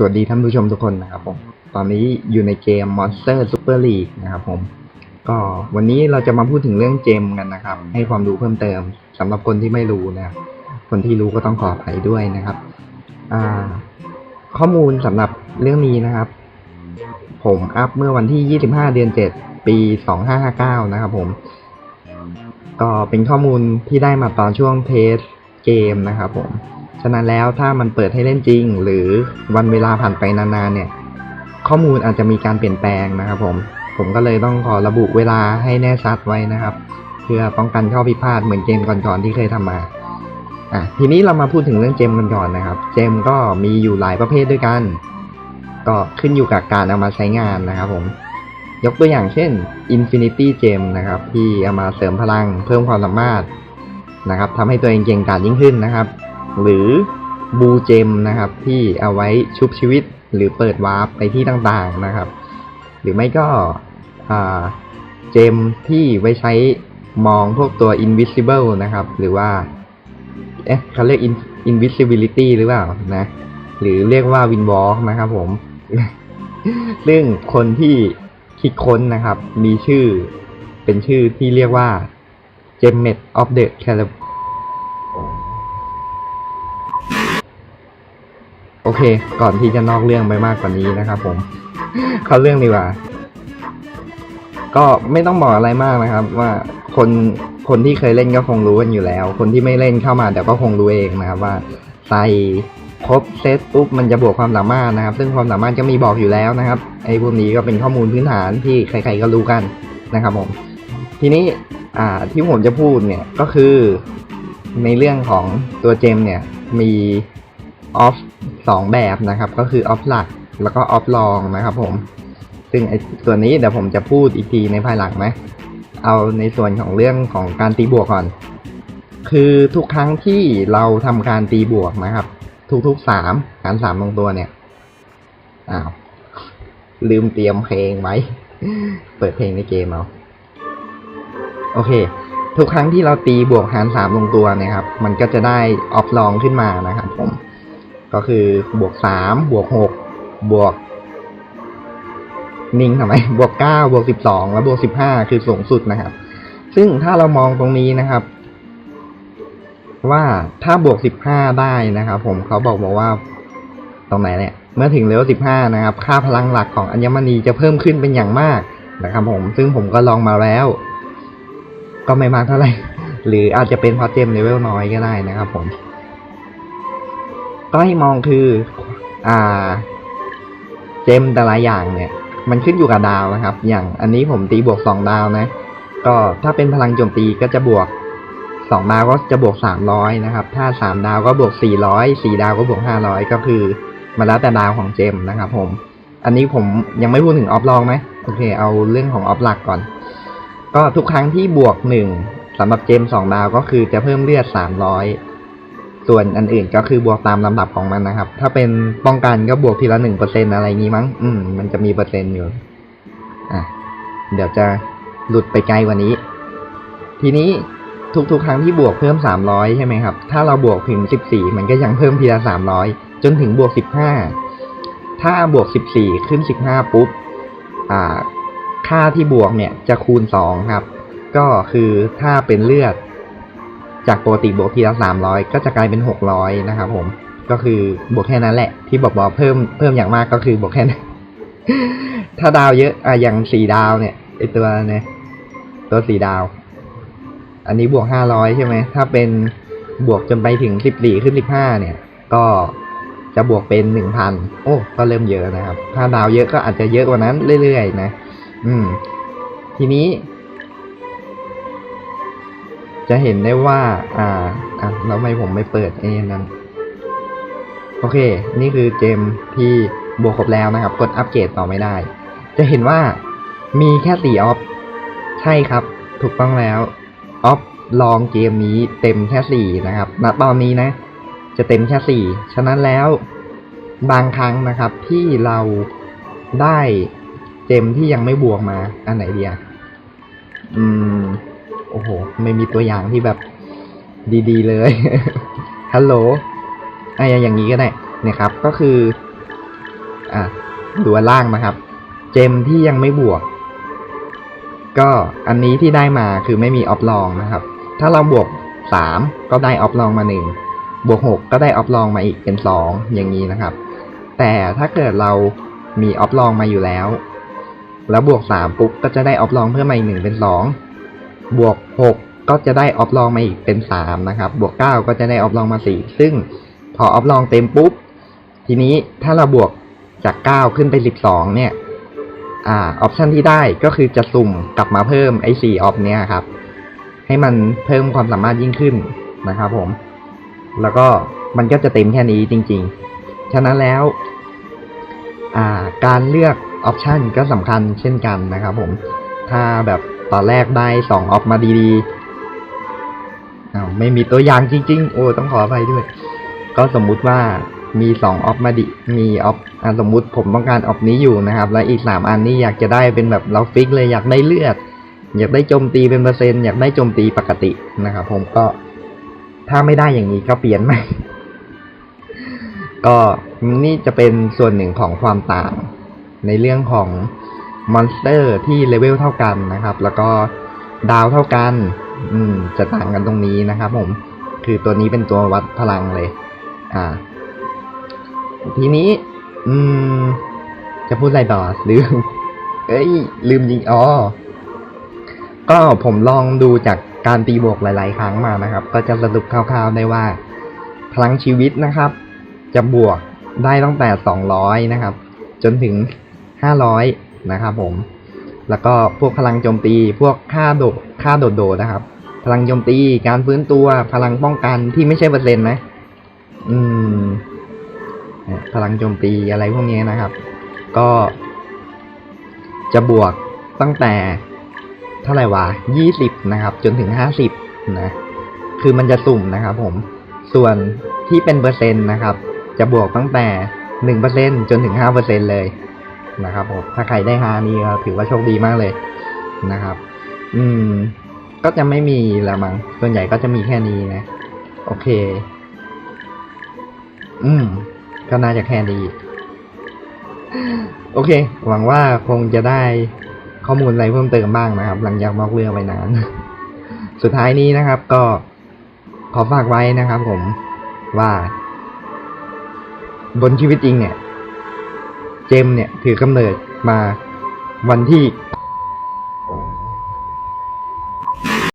สวัสดีท่านผู้ชมทุกคนนะครับผม ตอนนี้อยู่ในเกม Monster Super League นะครับผม ก็วันนี้เราจะมาพูดถึงเรื่องเจมกันนะครับ ให้ความรู้เพิ่มเติมสำหรับคนที่ไม่รู้นะครับ คนที่รู้ก็ต้องขออภัยด้วยนะครับ อ่า ข้อมูลสำหรับเรื่องนี้นะครับ ผมอัพเมื่อวันที่ 25 เดือน 7 ปี 2559 นะครับผม ก็เป็นข้อมูลที่ได้มาตอนช่วงเทสเกมนะครับผม ฉะนั้นแล้วถ้ามันเปิดให้เล่นจริง หรือวันเวลาผ่านไปนานๆเนี่ย ข้อมูลอาจจะมีการเปลี่ยนแปลงนะครับผมผมก็เลยต้องขอระบุเวลาให้แน่ชัดไว้นะครับ เพื่อป้องกันข้อผิดพลาดเหมือนเกมก่อนๆที่เคยทำมาอะทีนี้เรามาพูดถึงเรื่องเจมกันก่อนนะครับ เจมก็มีอยู่หลายประเภทด้วยกัน ก็ขึ้นอยู่กับการเอามาใช้งานนะครับผมยกตัวอย่างเช่น Infinity Gem นะครับ ที่เอามาเสริมพลังเพิ่มความสามารถนะครับทำให้ตัวเองเก่งกาจยิ่งขึ้นนะครับ หรือบูเจมนะครับ ที่เอาไว้ชุบชีวิตหรือเปิดวาร์ปไปที่ต่างๆนะครับ หรือไม่ก็เจมที่ไว้ใช้มองพวกตัว invisible นะครับ หรือว่า เอ๊ะเขาเรียก in- invisibility หรือเปล่านะ หรือเรียกว่า win walk นะครับผม ซึ่งคนที่คิดค้นนะครับ มีชื่อเป็นชื่อที่เรียกว่า g e m m e t of the อเค ก่อนที่จะนอกเรื่องไปมากกว่านี้นะครับผม เข้าเรื่องดีกว่า ก็ไม่ต้องบอกอะไรมากนะครับ ว่าคนคนที่เคยเล่นก็คงรู้กันอยู่แล้ว คนที่ไม่เล่นเข้ามาเดี๋ยวก็คงรู้เองนะครับว่าใส่ครบเซตปุ๊บมันจะบวกความสามารถนะครับ ซึ่งความสามารถก็มีบอกอยู่แล้วนะครับไอ้พวกนี้ก็เป็นข้อมูลพื้นฐานที่ใครๆก็รู้กันนะครับผม ทีนี้อ่าที่ผมจะพูดเนี่ยก็คือในเรื่องของตัวเจมเนี่ยมี ออฟสองแบบนะครับ ก็คือออฟหลักแล้วก็ออฟรองนะครับผม ซึ่งไอ้ส่วนนี้เดี๋ยวผมจะพูดอีกทีในภายหลังไหมเอาในส่วนของเรื่องของการตีบวกก่อน คือทุกครั้งที่เราทำการตีบวกนะครับ ทุกๆสามการสามลงตัวเนี่ยอ้าวลืมเตรียมเพลงไว้ เปิดเพลงในเกมเอาโอเค ทุกครั้งที่เราตีบวกหารสามลงตัวนะครับ มันก็จะได้ออฟลองขึ้นมานะครับผม ก็คือบวกสามบวกหกบวก นิ่งทำไม บวกเก้าบวกสิบสองแล้วบวกสิบห้าคือสูงสุดนะครับ ซึ่งถ้าเรามองตรงนี้นะครับ ว่าถ้าบวกสิบห้าได้นะครับผมเขาบอกบอกว่าตรงไหนเนี่ย เมื่อถึงเลเวลสิบห้านะครับ ค่าพลังหลักของอัญมณีจะเพิ่มขึ้นเป็นอย่างมากนะครับผมซึ่งผมก็ลองมาแล้ว ก็ไม่มากเท่าไหร่ หรืออาจจะเป็นพราะเจมเลเวลน้อยก็ได้นะครับผม ก็ให้มองคือ อ่า เจมแต่ละอย่างเนี่ย มันขึ้นอยู่กับดาวนะครับ อย่างอันนี้ผมตีบวกสองดาวนะ ก็ถ้าเป็นพลังโจมตีก็จะบวกสองดาวก็จะบวกสามร้อยนะครับ ถ้าสามดาวก็บวกสี่ร้อยสี่ดาวก็บวกห้าร้อยก็คือมาแล้วแต่ดาวของเจมนะครับผม อันนี้ผมยังไม่พูดถึงออฟลองไหมโอเค เอาเรื่องของออฟหลักก่อน ก็ทุกครั้งที่บวกหนึ่งสำหรับเจมสองดาวก็คือจะเพิ่มเลือดสามร้อย ส่วนอันอื่นก็คือบวกตามลำดับของมันนะครับ ถ้าเป็นป้องกันก็บวกทีละหนึ่งเปอร์เซ็นอะไรงี้มั้ง อืม มันจะมีเปอร์เซ็นต์อยู่ อะ เดี๋ยวจะหลุดไปไกลกว่านี้ ทีนี้ทุกๆ ครั้งที่บวกเพิ่มสามร้อยใช่ไหมครับ ถ้าเราบวกถึงสิบสี่มันก็ยังเพิ่มทีละสามร้อยจนถึงบวกสิบห้า ถ้าบวกสิบสี่ขึ้นสิบห้าปุ๊บ อ่า ค่าที่บวกเนี่ยจะคูณสองครับ ก็คือถ้าเป็นเลือด จากปกติบวกทีละสามร้อยก็จะกลายเป็นหกร้อยนะครับผมก็คือบวกแค่นั้นแหละ ที่บอกบอกเพิ่มเพิ่มอย่างมากก็คือบวกแค่นั้นถ้าดาวเยอะอะอย่างสี่ดาวเนี่ยไอตัวเนี่ยตัวสี่ดาว อันนี้บวกห้าร้อยใช่ไหมถ้าเป็นบวกจนไปถึงสิบสี่ขึ้นสิบห้าเนี่ย ก็จะบวกเป็นหนึ่งพันโอ้ ก็เริ่มเยอะนะครับ ถ้าดาวเยอะก็อาจจะเยอะกว่านั้นเรื่อยๆนะ อืม ทีนี้ จะเห็นได้ว่า อ่าอะแล้วทำไมผมไม่เปิดเองนั้นโอเค นี่คือเกมที่บวกครบแล้วนะครับ กดอัปเกรดต่อไม่ได้ จะเห็นว่ามีแค่สี่ออฟ ใช่ครับ ถูกต้องแล้วออฟลองเกมนี้เต็มแค่สี่นะครับณตอนนี้นะ จะเต็มแค่สี่ฉะนั้นแล้วบางครั้งนะครับที่เราได้เจมที่ยังไม่บวกมา อันไหนเดียอืม โอ้โห ไม่มีตัวอย่างที่แบบดีๆ เลย ฮัลโหลไอ้อย่างนี้ก็ได้เนี่ยครับ ก็คือ อะดูอันล่างนะครับ เจมที่ยังไม่บวก ก็อันนี้ที่ได้มาคือไม่มีออฟลองนะครับ ถ้าเราบวกสามก็ได้ออฟลองมาหนึ่งบวกหกก็ได้ออฟลองมาอีกเป็นสองอย่างนี้นะครับ แต่ถ้าเกิดเรามีออฟลองมาอยู่แล้ว แล้วบวกสามปุ๊บก็จะได้ออฟลองเพิ่มมาอีกหนึ่งเป็นสอง บวกหกก็จะได้ออฟลองมาอีกเป็นสามนะครับ บวกเก้าก็จะได้ออฟลองมาสี่ซึ่งพอออฟลองเต็มปุ๊บ ทีนี้ถ้าเราบวกจากเก้าขึ้นไปสิบสองเนี่ยอ่าออปชันที่ได้ก็คือจะสุ่มกลับมาเพิ่มไอ้สี่ออปเนี้ยครับ ให้มันเพิ่มความสามารถยิ่งขึ้นนะครับผม แล้วก็มันก็จะเต็มแค่นี้จริง ๆ ฉะนั้นแล้วอ่าการเลือกออปชันก็สำคัญเช่นกันนะครับผม ถ้าแบบ ตอนแรกได้สองออปมาดีๆอ้าวไม่มีตัวอย่างจริง ๆ โอ้ต้องขออภัยด้วย ก็สมมุติว่ามีสองออฟมาดิ มีออฟอะสมมุติผมต้องการออฟนี้อยู่นะครับ แล้วอีกสามอันนี้อยากจะได้เป็นแบบเราฟิกเลยอยากได้เลือด อยากได้โจมตีเป็นเปอร์เซ็นต์อยากได้โจมตีปกตินะครับ ผมก็ ถ้าไม่ได้อย่างนี้ก็เปลี่ยนใหม่ก็นี่จะเป็นส่วนหนึ่งของความต่าง ในเรื่องของ มอนสเตอร์ที่เลเวลเท่ากันนะครับ แล้วก็ดาวเท่ากัน อืม จะต่างกันตรงนี้นะครับ ผม คือตัวนี้เป็นตัววัดพลังเลย อ่า ทีนี้ อืม จะพูดอะไรต่อลืม เอ้ย ลืมจริงอ๋อ ก็ผมลองดูจากการตีบวกหลาย ๆ ครั้งมานะครับ ก็จะสรุปคร่าว ๆ ได้ว่า พลังชีวิตนะครับ จะบวกได้ตั้งแต่200นะครับ จนถึง500 นะครับผม แล้วก็พวกพลังโจมตี พวกค่าโดดค่าโดดโดดนะครับ พลังโจมตี การฟื้นตัว พลังป้องกันที่ไม่ใช่เปอร์เซ็นต์นะ อืม พลังโจมตีอะไรพวกนี้นะครับ ก็ จะบวกตั้งแต่เท่าไหร่วะยี่สิบนะครับ จนถึงห้าสิบนะ คือมันจะสุ่มนะครับผม ส่วนที่เป็นเปอร์เซ็นต์นะครับ จะบวกตั้งแต่หนึ่งเปอร์เซ็นจนถึงห้าเปอร์เซ็นเลย นะครับผมถ้าใครได้ฮานี่ถือว่าโชคดีมากเลยนะครับ อืม ก็จะไม่มีแล้วมั้งส่วนใหญ่ก็จะมีแค่นี้นะ โอเค อืม ก็น่าจะแค่นี้โอเค หวังว่าคงจะได้ข้อมูลอะไรเพิ่มเติมบ้างนะครับ หลังจากมอกเรือไปนาน สุดท้ายนี้นะครับ ก็ขอฝากไว้นะครับ ผมว่า บนชีวิตจริงเนี่ย เจมเนี่ยถือกำเนิดมาวันที่